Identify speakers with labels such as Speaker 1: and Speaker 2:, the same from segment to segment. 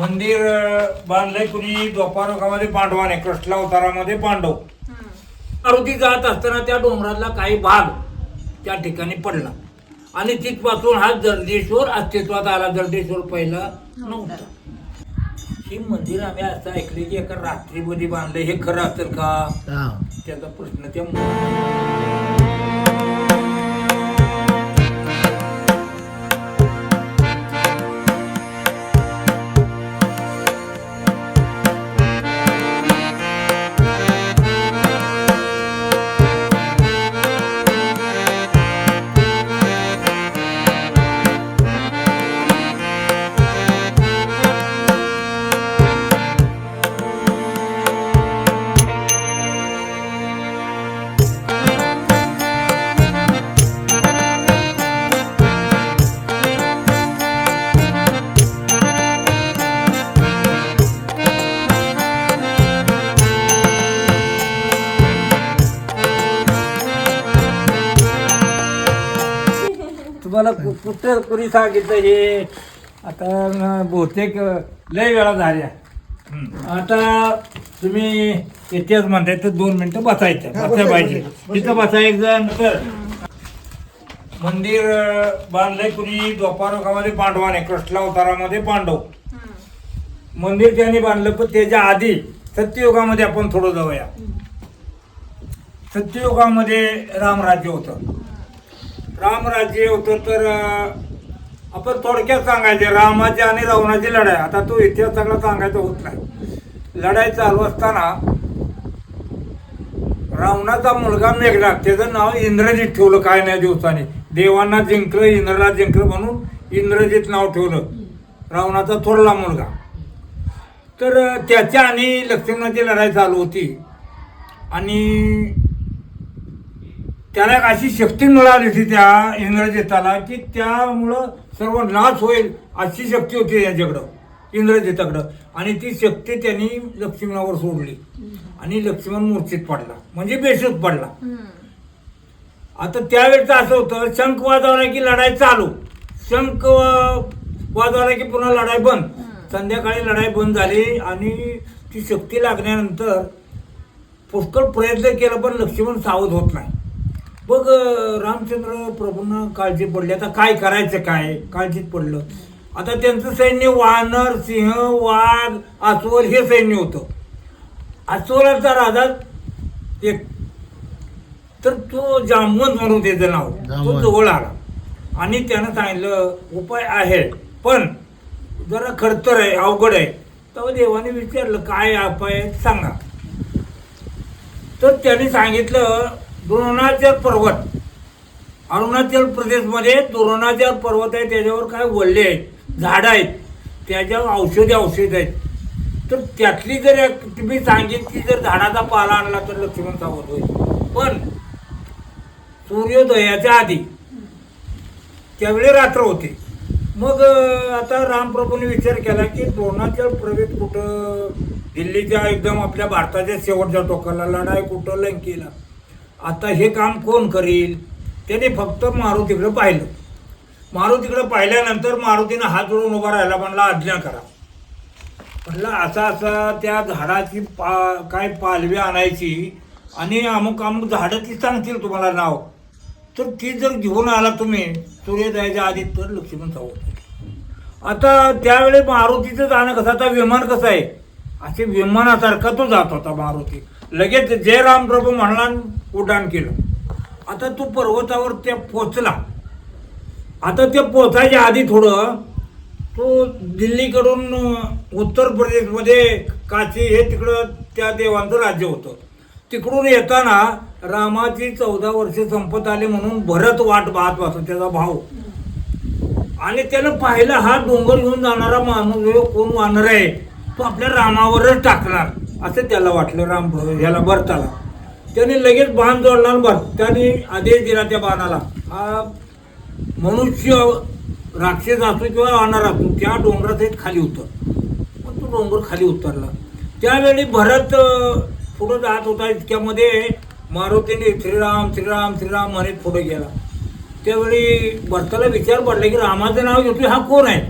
Speaker 1: मंदिर बांधलंय कुणी? द्वापारकामध्ये पांडवाने कृष्ण अवतारामध्ये पांडव. मारुती जात असताना त्या डोंगरातला काही भाग त्या ठिकाणी पडला. आणि तिथपासून हा जर्देश्वर अस्तित्वात आला. जर्देश्वर पहिला नव्हता. हे मंदिर आम्ही असं ऐकले की एका रात्रीमध्ये बांधलं हे खरं असेल का. त्याचा प्रश्न त्या तुम्हाला कु- कुठं कुणी सांगितलं हे? आता बहुतेक लय वेळा झाल्या. आता तुम्ही इतिहास म्हणताय तर दोन मिनिटं बसायचं. बसायला पाहिजे. तिथं बसायचं नंतर मंदिर बांधलंय कुणी? द्वापारकामध्ये पांडवाने कृष्ण अवतारामध्ये पांडव. मंदिर त्यांनी बांधलं पण त्याच्या आधी सत्ययुगामध्ये आपण थोडं जाऊया. सत्ययुगामध्ये रामराज्य होतं. रामराज्य होतं तर आपण थोडक्यात सांगायचे रामाची आणि रावणाची लढाई. आता तो इतिहास सगळा सांगायचा होत नाही. लढाई चालू असताना रावणाचा मुलगा मेघनाथ त्याचं नाव इंद्रजित ठेवलं काय नाही दिवसाने. देवांना जिंकलं इंद्रला जिंकलं म्हणून इंद्रजित नाव ठेवलं. रावणाचा थोरला मुलगा. तर त्याच्या आणि लक्ष्मणाची लढाई चालू होती. आणि त्याला एक अशी शक्ती मिळाली होती त्या इंद्रजिताला की त्यामुळं सर्व नाश होईल अशी शक्ती होती याच्याकडं इंद्रजिताकडं. आणि ती शक्ती त्यांनी लक्ष्मणावर सोडली. आणि लक्ष्मण मूर्छित पडला म्हणजे बेशुद्ध पडला. आता त्यावेळेचं असं होतं शंख वाजवला की लढाई चालू. शंख वाजवला की पुन्हा लढाई बंद. संध्याकाळी लढाई बंद झाली आणि ती शक्ती लागल्यानंतर पुष्कळ प्रयत्न केला पण लक्ष्मण सावध होत नाही. बघ रामचंद्र प्रभूंना काळजी पडली. आता काय करायचं काय? काळजीत पडलं. आता त्यांचं सैन्य वानर सिंह वाघ अस्वल हे सैन्य होतं. अस्वलाचा राजा एक तर तो जामवंत म्हणून त्याचं नाव. तो. जवळ आला. आणि त्यानं सांगितलं उपाय आहे. पण जरा खडतर आहे अवघड आहे. तेव्हा देवाने विचारलं काय उपाय सांगा. तर त्यांनी सांगितलं द्रोणाचल पर्वत. अरुणाचल प्रदेशमध्ये द्रोणाचल पर्वत आहे त्याच्यावर काय वल्ले आहेत झाडं आहेत त्याच्यावर औषधी औषध आहेत. तर त्यातली जर तुम्ही तुम्ही सांगितली जर झाडाचा पाला आणला तर लक्ष्मण सावध होईल. पण सूर्योदयाच्या आधी त्यावेळी रात्र होते. मग आता रामप्रभूने विचार केला की द्रोणाचल प्रवेश कुठं? दिल्लीच्या एकदम आपल्या भारताच्या शेवटच्या टोकाला लढाई कुठं? लंकेला. आता हे काम कोण करील? त्याने फक्त मारुतीकडं पाहिलं. मारुतीकडं पाहिल्यानंतर मारुतीनं हात जोडून उभा राहिला म्हणला आज्ञा करा. म्हटलं असा असा त्या झाडाची पा काय पालवी आणायची आणि अमुक अमुक झाडं ती सांगतील तुम्हाला नाव. तर ती जर घेऊन आला तुम्ही सूर्य जायच्या आधी तर लक्ष्मण सावध आता त्यावेळी मारुतीचं जाणं कसं आता विमान कसं आहे? असे विमानासारखा तो जात होता मारुती. लगेच जयराम प्रभू म्हणला उड्डाण केलं. आता तो पर्वतावर त्या पोचला आता ते पोचायच्या आधी थोडं तो दिल्लीकडून उत्तर प्रदेशमध्ये काशी हे तिकडं त्या देवांचं राज्य होतं. तिकडून येताना रामाची चौदा वर्षे संपत आली म्हणून भरत वाट पाहत वाचतो त्याचा भाऊ. आणि त्यानं पाहिलं हा डोंगर घेऊन जाणारा माणूस कोण वानर आहे? तो आपल्या रामावरच टाकणार असं त्याला वाटलं राम ह्याला भरताला त्याने लगेच बाण जोडला बर भर त्याने आदेश दिला त्या बाणाला. हा मनुष्य राक्षस असो किंवा वानर असो त्या डोंगरात एक खाली उतर. पण तो डोंगर खाली उतरला. त्यावेळी भरत पुढं जात होता इतक्यामध्ये मारुतीने श्रीराम श्रीराम श्रीराम म्हणत पुढे गेला. त्यावेळी भरताला विचार पडला की रामाचं नाव घेतोय हा कोण आहे?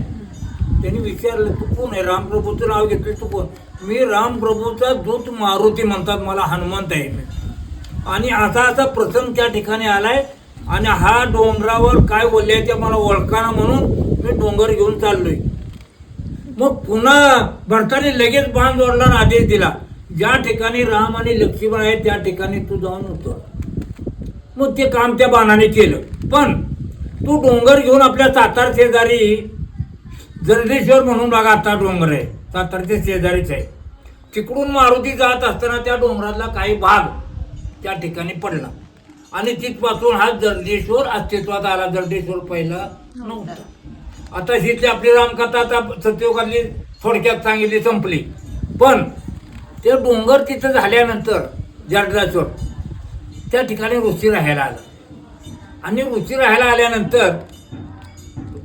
Speaker 1: त्यांनी विचारलं तू कोण आहे? रामप्रभूचं नाव घेतलं तू कोण? मी रामप्रभूचा दूत मारुती म्हणतात मला हनुमंत आहे. मी आणि असा असा प्रसंग त्या ठिकाणी आलाय. आणि हा डोंगरावर काय बोलले ते मला ओळखाना म्हणून मी डोंगर घेऊन चाललोय. मग पुन्हा भरताने लगेच बाण जोडला आदेश दिला. ज्या ठिकाणी राम आणि लक्ष्मण आहेत त्या ठिकाणी तू जाऊन उतर. मग ते काम त्या बाणाने केलं. पण तू डोंगर घेऊन आपल्या सातार शेजारी जर्देश्वर म्हणून बघा आता डोंगर आहे. सातारच्या शेजारीच आहे. तिकडून मारुती जात असताना त्या डोंगरातला काही भाग त्या ठिकाणी पडला. आणि तिथपासून हा जर्देश्वर अस्तित्वात आला. जर्देश्वर पहिला नव्हता. आता हिथली आपली रामकथा आता सत्ययुगातली थोडक्यात सांगितली संपली. पण ते डोंगर तिथं झाल्यानंतर जर्दाश्वर त्या ठिकाणी ऋषी राहायला आलं. आणि ऋषी राहायला आल्यानंतर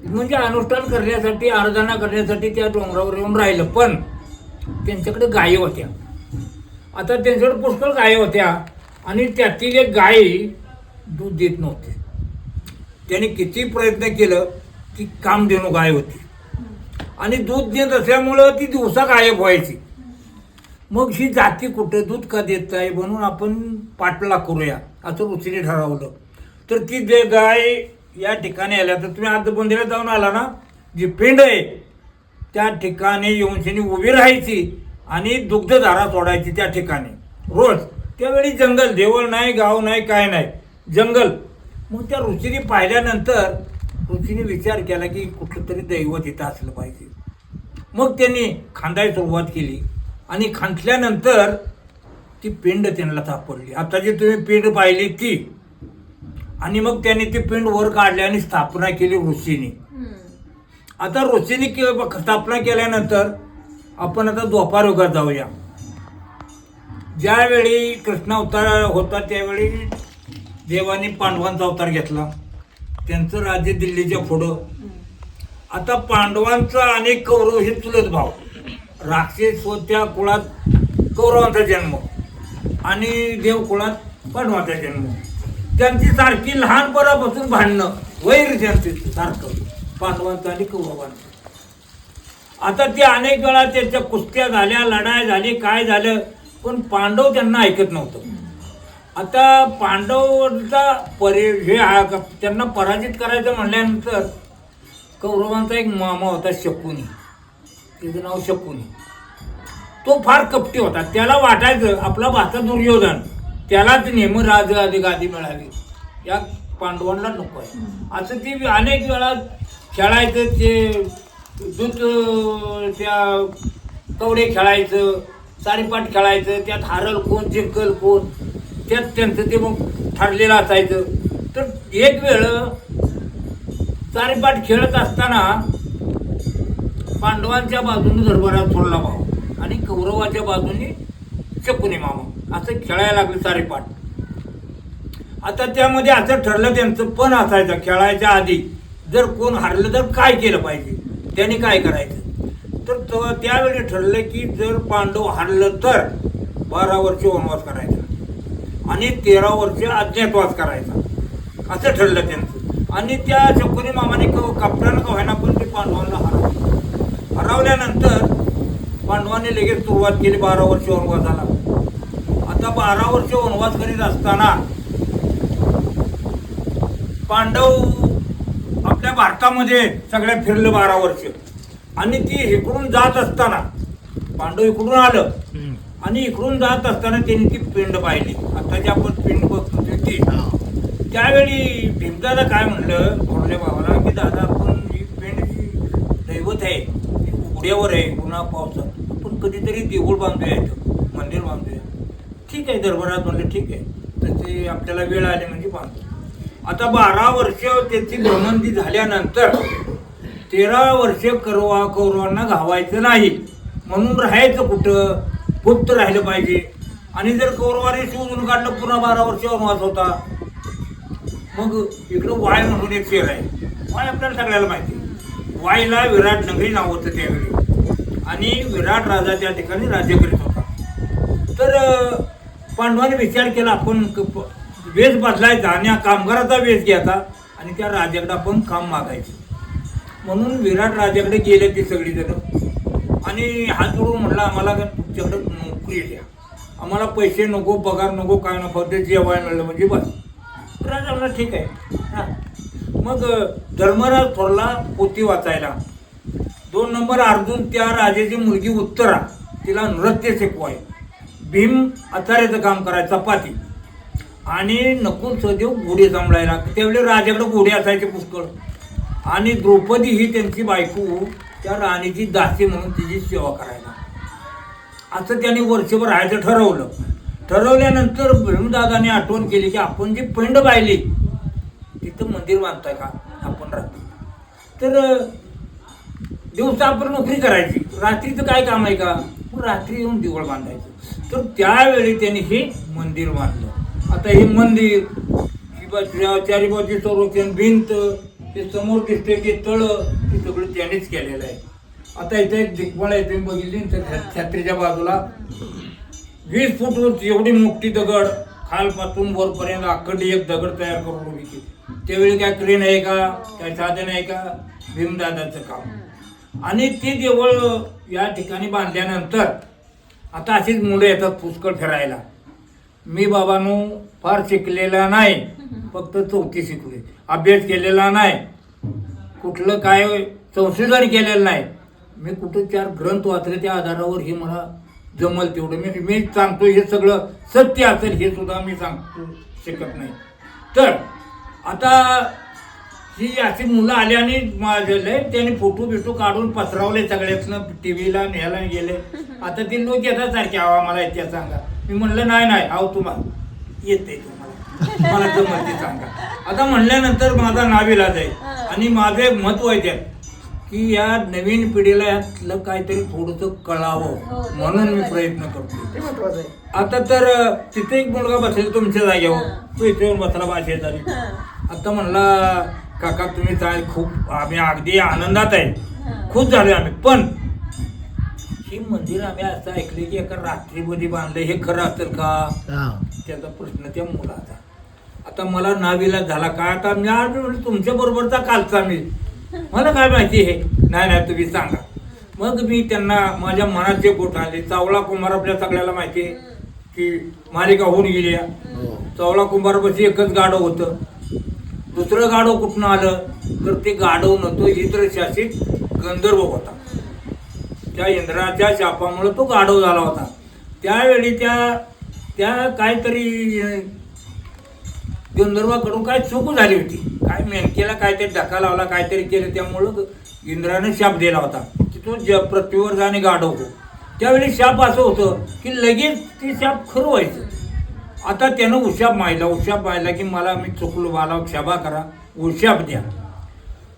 Speaker 1: म्हणजे अनुष्ठान करण्यासाठी आराधना करण्यासाठी त्या डोंगरावर येऊन राहिलं. पण त्यांच्याकडे गायी होत्या. आता त्यांच्याकडे पुष्कळ गायी होत्या. आणि त्यातील एक गाय दूध देत नव्हती. त्याने किती प्रयत्न केलं ती कामधेनू गाय होती. आणि दूध देत असल्यामुळं ती दिवसा गायब व्हायची. मग ही जाती कुठं दूध का देत आहे म्हणून आपण पाठला करूया असं रुचीने ठरवलं. तर ती जे गाय या ठिकाणी आल्या तर तुम्ही आता मंदिरात जाऊन आला ना जी पिंड आहे त्या ठिकाणी येऊन उभी राहायची आणि दुग्धधारा सोडायची त्या ठिकाणी. रोज. त्यावेळी जंगल देवळ नाही गाव नाही काय नाही. जंगल. मग त्या ऋषीने पाहिल्यानंतर ऋषीने विचार केला की कुठलं तरी दैवत इथं असलं पाहिजे. मग त्यांनी खांदायला सुरुवात केली. आणि खांदल्यानंतर ती पिंड त्यांना सापडली. आता जी तुम्ही पिंड पाहिली ती. आणि मग त्यांनी ती पिंड वर काढली आणि स्थापना केली ऋषीने. आता ऋषीने स्थापना केल्यानंतर आपण आता द्वापार युगात जाऊया. ज्यावेळी कृष्ण अवतार होता त्यावेळी देवाने पांडवांचा अवतार घेतला. त्यांचं राज्य दिल्लीच्या पुढं. आता पांडवांचा आणि कौरव हे चुलत भाव राक्षस होत्या कुळात कौरवांचा जन्म आणि देव कुळात पांडवांचा जन्म. त्यांची सारखी लहानपणापासून भांडणं वैर त्यांचे सारखं पांडवांचं आणि कौरवांचं. आता ते अनेक वेळा त्यांच्या कुस्त्या झाल्या लढाई झाली काय झालं पण पांडव त्यांना ऐकत नव्हतं. आता पांडवांचा परि हे त्यांना पराजित करायचं म्हणल्यानंतर कौरवांचा एक मामा होता शकुनी. त्याचं नाव शकुनी. तो फार कपटी होता. त्याला वाटायचं आपला भाचा दुर्योधन त्यालाच नेहमी राज आधी गादी मिळावी या पांडवांना नको आहे. असं ती अनेक वेळा खेळायचं ते दूध त्या कवडे खेळायचं सारीपाट खेळायचं त्यात हारल कोण जिंकल कोण त्यात त्यांचं ते मग ठरलेलं असायचं. तर एक वेळ सारीपाट खेळत असताना पांडवांच्या बाजूने दरबारात सोडला भाऊ आणि कौरवाच्या बाजूने शकुनी मामा. असं खेळायला लागले सारेपाट आता त्यामध्ये असं ठरलं त्यांचं पण असायचं खेळायच्या आधी जर कोण हरलं तर काय केलं पाहिजे? त्याने काय करायचं? तर तो त्यावेळी ठरलं की जर पांडव हारलं तर बारा वर्ष वनवास करायचा. आणि तेरा वर्ष अज्ञातवास करायचा. असं ठरलं त्यांचं. आणि त्या शकुनी मामाने कापटानं का व्हायना पण ते पांडवांना हरवलं. हरवल्यानंतर पांडवांनी लगेच सुरुवात केली बारा वर्ष वनवासाला. आता बारा वर्ष वनवास करीत असताना पांडव आपल्या भारतामध्ये सगळ्या फिरलं बारा वर्ष. आणि ती इकडून जात असताना पांडव इकडून आलं. आणि इकडून जात असताना त्यांनी ती पिंड पाहिली. आता जी आपण पिंड बघतो ती त्यावेळी भीमदादा काय म्हणलं? थोरल्या भावाला की दादा आपण ही पिंड जी दैवत आहे ती उघड्यावर आहे उन्हा पावसात आपण कधीतरी देऊळ बांधूया इथं मंदिर बांधूया. ठीक आहे दरबारात म्हणलं ठीक आहे. तसे आपल्याला वेळ आली म्हणजे बांधतो. आता बारा वर्ष त्याची भ्रमंती झाल्यानंतर तेरा वर्ष करवा कौरवांना घावायचं नाही. म्हणून राहायचं कुठं? गुप्त राहिलं पाहिजे. आणि जर कौरवाने शोधून काढलं पुन्हा बारा वर्ष वनवास होता. मग इकडं वाय म्हणून एक शहर आहे. वाय आपल्याला सगळ्याला माहिती वायला विराट नगरी नाव होतं त्यावेळी. आणि विराट राजा त्या ठिकाणी राज्य करीत होता. तर पांडवांनी पांडवाने विचार केला आपण क- वेश बदलायचा आणि कामगाराचा वेश घ्यायचा आणि त्या राजाकडे आपण काम मागायचं. म्हणून विराट राजाकडे गेले ते सगळी जण आणि हात जोडून म्हणला आम्हाला तुमच्याकडे नोकरी द्या. आम्हाला पैसे नको पगार नको काय नको ते जेवायला मिळलं म्हणजे बस. राजा म्हणला ठीक आहे. मग धर्मराज थोरला पोती वाचायला. दोन नंबर अर्जुन त्या राजाची मुलगी उत्तरा तिला नृत्य शिकवाय. भीम अचार्याचं काम कराय चपाती. आणि नकुल सहदेव घोडे सांभाळायला. त्यावेळी राजाकडे घोडे असायचे पुष्कळ. आणि द्रौपदी ही त्यांची बायको त्या राणीची दासी म्हणून तिची सेवा करायला. असं त्यांनी वर्षभर राहायचं ठरवलं. ठरवल्यानंतर भीमदादाने आठवण केली की आपण जी पिंड पाहिली तिथं मंदिर बांधताय का? आपण राहतो तर दिवसा आपण नोकरी करायची. रात्रीचं काय काम आहे का? रात्री येऊन दिवळ बांधायचं. तर त्यावेळी त्यांनी हे मंदिर बांधलं. आता हे मंदिर ही बा- चारी बाजू संरक्षण भिंत ते समोर दिसते की तळ ते सगळं त्यानेच केलेलं आहे. आता इथे एक दिग्बळ आहे तुम्ही बघितली ना छत्रीच्या बाजूला. वीस फूट एवढी मोठी दगड खालपासून वरपर्यंत अखंड एक दगड तयार करून उभी केली. त्यावेळी काय क्रेन आहे का? काय साधन आहे का? भीमदादाचं काम. आणि ते देवळ या ठिकाणी बांधल्यानंतर आता अशीच मुलं येतात पुष्कळ फिरायला. मी बाबांनो फार शिकलेला नाही. फक्त चौथी शिकले अभ्यास केलेला नाही. कुठलं काय संशोधन केलेलं नाही. मी कुठं चार ग्रंथ वाचले त्या आधारावर हे मला जमल तेवढं. मी मी सांगतो हे सगळं सत्य असेल हे सुद्धा मी सांगतो शकत नाही. तर आता ही अशी मुलं आली आणि माझ्याले त्यांनी फोटो बिटो काढून पसरवले सगळ्यातनं. टी व्हीला न्यायला गेले. आता ते लोक येतात सारखे आवा मला इतिहास सांगा. मी म्हणलं नाही नाही आहो तुम्हाला येते तुम्हाला मला जमत ते सांगा. आता म्हणल्यानंतर माझा नाविलाज आहे. आणि माझं एक महत्त्व आहे त्यात की या नवीन पिढीला यातलं काहीतरी थोडंसं कळावं. म्हणून मी प्रयत्न करतो आता तर तिथे एक मुलगा बसेल तुमच्या जागेवर. तो इथे येऊन बसला बा शेजारी. आता म्हणला काका तुम्ही काय खूप आम्ही अगदी आनंदात आहे. खुश झाले आम्ही. पण हे मंदिर आम्ही असं ऐकले की एका रात्रीमध्ये बांधले हे खरं असेल का? त्याचा प्रश्न त्या मुलाचा आता मला नावीला झाला काय आता मी आज तुमच्या बरोबरचा कालचा मी. मला काय माहिती हे? नाही नाही तुम्ही सांगा. मग मी त्यांना माझ्या मनात जे गोठ आले चावला कुंभार आपल्या सगळ्याला माहिती आहे की मालिका होऊन गेली. आहे. चावला कुंभारापाशी एकच गाडव होतं. दुसरं गाडव कुठनं आलं? तर ते गाडव नव्हतं इंद्रशासित गंधर्व होता. त्या इंद्राच्या शापामुळे तो गाढव झाला होता. त्यावेळी त्या त्या काहीतरी गंधर्वाकडून काय चूक झाली होती. काय मेनकेला काहीतरी धक्का लावला काहीतरी केलं त्यामुळं इंद्राने शाप दिला होता. की तो ज पृथ्वीवर जाणे गाढवतो. त्यावेळी शाप असं होतं की लगेच ते शाप खरं व्हायचं. आता त्यानं उशाप माहिला उशाप माहिला की मला मी चुकलो मला क्षमा करा उशाप द्या.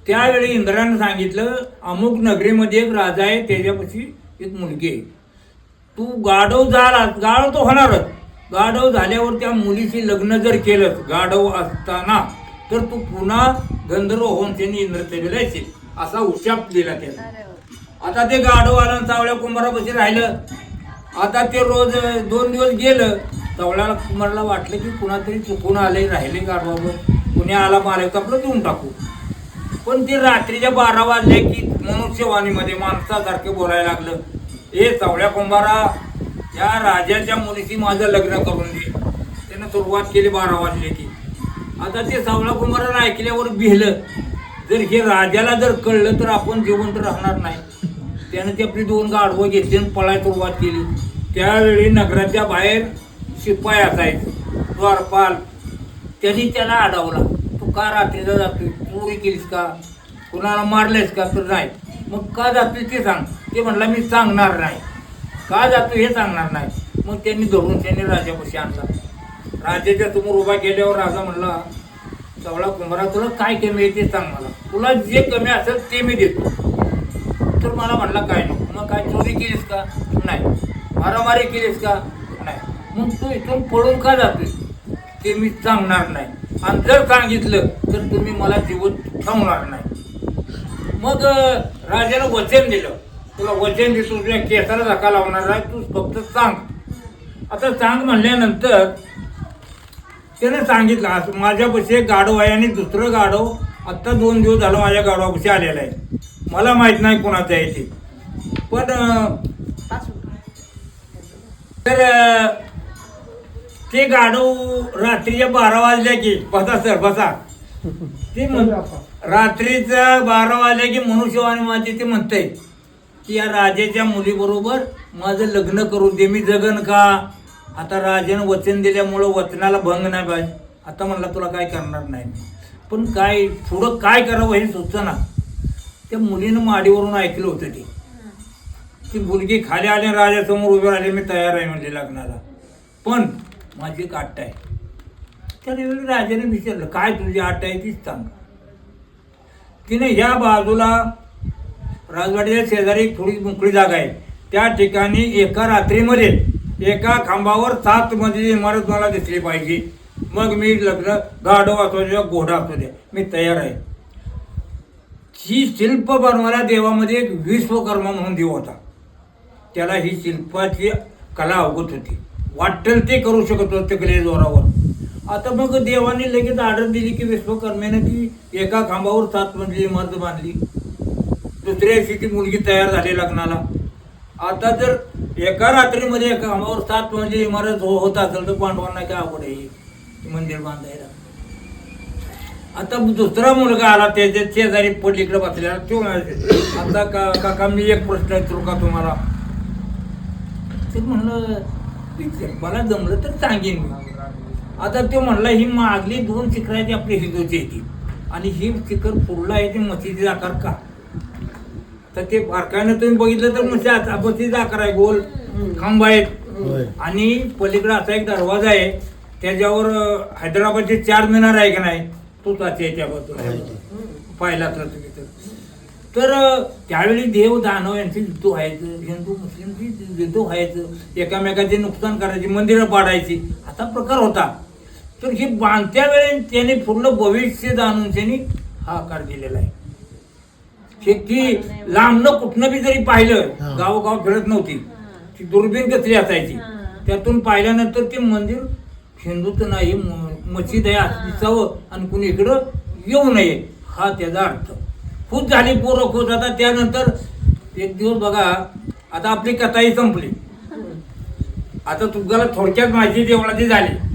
Speaker 1: त्यावेळी इंद्रानं सांगितलं अमुक नगरीमध्ये एक राजा आहे त्याच्यापाशी एक मुलगी आहे. तू गाढव झाला गाढव तो होणारच. गाढव झाल्यावर त्या मुलीशी लग्न जर केलं गाढव असताना तर तू पुन्हा गंधर्व होऊन त्यांनी इंद्रसेवेला येशील असा उशाप दिला त्याला आता ते गाढव आलं चावळ्या कुंभारापाशी राहिलं. आता ते रोज दोन दिवस गेलं. चावल्याला कुंभारला वाटलं की कुणातरी चुकून आले राहिले गाढवावर कुणी आला मारायचं आपलं देऊन टाकू. पण ते रात्रीच्या बारा वाजले की मनुष्यवाणीमध्ये माणसासारखे बोलायला लागलं. हे चवळ्या कुंभारा या राजाच्या मुलीशी माझं लग्न करून दे. त्यानं सुरुवात केली बारा वाजले की. आता ते सावळा कुमाराला ऐकल्यावर भिलं. जर हे राजाला जर कळलं तर आपण जिवंत राहणार नाही. त्यानं ती आपली दोन गाढवं घेतली आणि पळायला सुरुवात केली. त्यावेळी नगराच्या बाहेर शिपाई असायचे. द्वारपाल. त्यांनी त्याला अडवला. तू का रात्रीला जातोय? चोरी केलीस का? कुणाला मारलेस का? तर नाही. मग का जातोय ते सांग. ते म्हणला मी सांगणार नाही. का जातो हे सांगणार नाही. मग त्यांनी धरून त्यांनी राजापाशी आणला. राजाच्या समोर उभा केल्यावर राजा म्हणला चवळा कुंभारा तुला काय कमी आहे ते सांग मला. तुला जे कमी असेल ते मी देतो. तर मला म्हणला काय नाही. मग काय चोरी केलीस का? नाही. मारामारी केलीस का? नाही. मग तू इथून पळून का जातोय ते मी सांगणार नाही. आणि जर सांगितलं तर तुम्ही मला जीवन थांबणार नाही. मग अं, राजाला वचन दिलं. तुला वचन देतो तुझ्या केसाला धक्का लावणार आहे तू फक्त सांग. आता सांग म्हणल्यानंतर त्याने सांगितलं असं माझ्यापाशी एक गाढव आहे आणि दुसरं गाढव आत्ता दोन दिवस झालं माझ्या गाढवापाशी आलेलं आहे. मला माहीत नाही कोणाचं आहे ते. पण तर ते गाडव रात्रीच्या बारा वाजल्या की बसा सर बसा. ते म्हण रात्रीचं बारा वाजल्या की मनुष्यवाणी माझी ते म्हणते की या राजाच्या मुलीबरोबर माझं लग्न करू दे. मी जगन का? आता राजानं वचन दिल्यामुळं वचनाला भंग नाही पाहिजे. आता म्हणला तुला काय करणार नाही पण काय पुढं काय करावं हे सुचना त्या मुलीनं माडीवरून ऐकलं होतं ते. ती मुलगी खाली आली आणि राजासमोर उभे राहिले मी तयार आहे म्हणजे लग्नाला. पण माझी एक आट आहे. त्यावेळी राजाने विचारलं काय तुझी आट आहे तीच सांग. तिने ह्या बाजूला राजवाडीच्या शेजारी एक थोडी मोकळी जागा आहे. त्या ठिकाणी एका रात्रीमध्ये एका खांबावर सात मजली इमारत मला दिसली पाहिजे. मग मी लग्न गाढव असू द्या घोडा असू द्या मी तयार आहे. ही शिल्प बनवणाऱ्या देवामध्ये एक विश्वकर्मा म्हणून देव होता. त्याला ही शिल्पाची कला अवगत होती. वाटेल ते करू शकत होते कले जोरावर. आता मग देवाने लगेच ऑर्डर दिली की विश्वकर्म्याने ती एका खांबावर सात मजली इमारत बांधली. दुसऱ्या दिवशी ती मुलगी तयार झाली लग्नाला. आता जर एका रात्रीमध्ये एका खांबावर सात म्हणजे इमारत हो- होत असेल तर पांडवांना काय आवड आहे मंदिर बांधायला. आता दुसरा मुलगा आला त्याच्या शेजारी पडलीकडे बसलेला तो आता का काका मी एक प्रश्न विचारू का तुम्हाला? ते म्हणलं मला जमलं तर सांगेन आता तो म्हणला ही मागली दोन शिखराची आपली हिंदूची येते आणि ही शिखर पुढला आहे ते मशीदीचा आकार का? तर ते बारकाईनं तुम्ही बघितलं तर मशी मशीदीचा आकार आहे गोल खांब आहेत. आणि पलीकडे असा एक दरवाजा आहे त्याच्यावर हैदराबादचे चार मिनार आहे का नाही तोच आहे त्या बाजूला पाहिला तर तुम्ही तर. त्यावेळी देव दानव यांचे युद्ध व्हायचं हिंदू मुस्लिमची युद्ध व्हायचं एकामेकाचे नुकसान करायची मंदिरं पाडायची असा प्रकार होता. तर ही बांधत्या वेळी त्याने पूर्ण भविष्य जाणून त्यांनी हा आकार दिलेला आहे. हे की लांबनं कुठनं बी जरी पाहिलं. गावोगाव फिरत नव्हती. ती दुर्बीण कसली असायची? त्यातून पाहिल्यानंतर ते मंदिर हिंदूचं नाही म- मशीद आहे असं दिसावं आणि कुणी इकडं येऊ नये हा त्याचा अर्थ. खूप झाली पोरं खूप आता त्यानंतर एक दिवस बघा आता आपली कथाही संपली. आता तुम्हाला थोडक्यात माहिती देवळाची झाली.